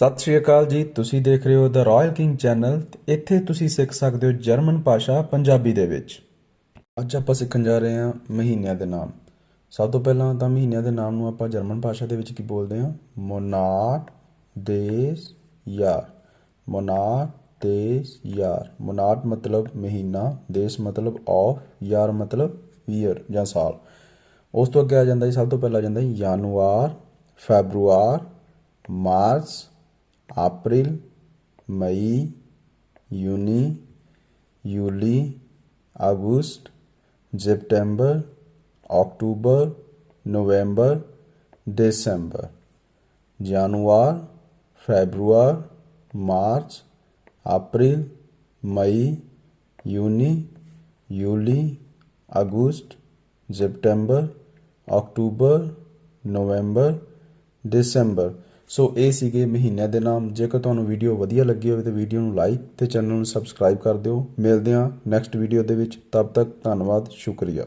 ਸਤਿ ਸ਼੍ਰੀ ਅਕਾਲ ਜੀ, ਤੁਸੀਂ ਦੇਖ ਰਹੇ ਹੋ ਦ ਰਾਇਲ ਕਿੰਗ ਚੈਨਲ ਇੱਥੇ ਤੁਸੀਂ ਸਿੱਖ ਸਕਦੇ ਹੋ ਜਰਮਨ ਭਾਸ਼ਾ ਪੰਜਾਬੀ ਦੇ ਵਿੱਚ। ਅੱਜ ਆਪਾਂ ਸਿੱਖਣ ਜਾ ਰਹੇ ਹਾਂ ਮਹੀਨਿਆਂ ਦੇ ਨਾਮ। ਸਭ ਤੋਂ ਪਹਿਲਾਂ ਤਾਂ ਮਹੀਨਿਆਂ ਦੇ ਨਾਮ ਨੂੰ ਆਪਾਂ ਜਰਮਨ ਭਾਸ਼ਾ ਦੇ ਵਿੱਚ ਕੀ ਬੋਲਦੇ ਹਾਂ? ਮੋਨਾਟ, ਦੇਸ, ਯਾਰ। ਮੋਨਾਟ, ਦੇਸ, ਯਾਰ। ਮੋਨਾਟ ਮਤਲਬ ਮਹੀਨਾ, ਦੇਸ ਮਤਲਬ ਆਫ ਯਾਰ ਮਤਲਬ ਈਅਰ ਜਾਂ ਸਾਲ। ਉਸ ਤੋਂ ਅੱਗੇ ਆ ਜਾਂਦਾ ਜੀ, ਸਭ ਤੋਂ ਪਹਿਲਾਂ ਆ ਜਾਂਦਾ ਜੀ ਫੈਬਰੂਆਰ, ਮਾਰਚ अप्रैल, मई, यूनी, यूली, अगस्त सितंबर अक्टूबर, नवंबर, दिसंबर, जनवर फरवरी मार्च, अप्रैल, मई, यूनी, यूली, अगस्त सितंबर अक्टूबर, नवंबर, दिसंबर। ਸੋ ਇਹ ਸੀਗੇ ਮਹੀਨਿਆਂ ਦੇ ਨਾਮ। ਜੇਕਰ ਤੁਹਾਨੂੰ ਵੀਡੀਓ ਵਧੀਆ ਲੱਗੀ ਹੋਵੇ ਤਾਂ ਵੀਡੀਓ ਨੂੰ ਲਾਈਕ ਤੇ ਚੈਨਲ ਨੂੰ ਸਬਸਕ੍ਰਾਈਬ ਕਰ ਦਿਓ। ਮਿਲਦੇ ਹਾਂ ਨੈਕਸਟ ਵੀਡੀਓ ਦੇ ਵਿੱਚ। ਤਬ ਤੱਕ ਧੰਨਵਾਦ, ਸ਼ੁਕਰੀਆ।